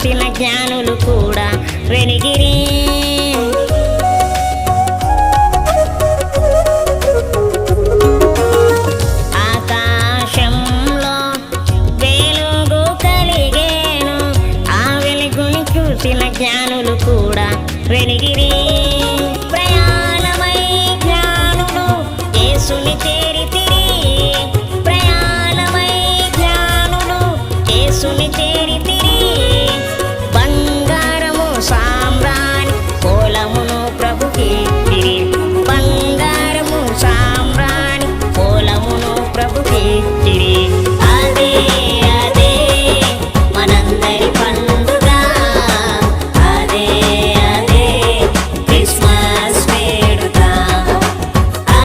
పుట్టిన జ్ఞానులు కూడా వెనిగిరి. ఆకాశంలో వెలుగు కలిగేను. ఆ వెలుగుని చూసిన జ్ఞానులు కూడా వెనిగిరి. ప్రయాణమై జ్ఞానులు యేసుని చేరితిరి ప్రయాణమై జ్ఞానులు యేసుని చేరి స్థానమును ప్రభుకే.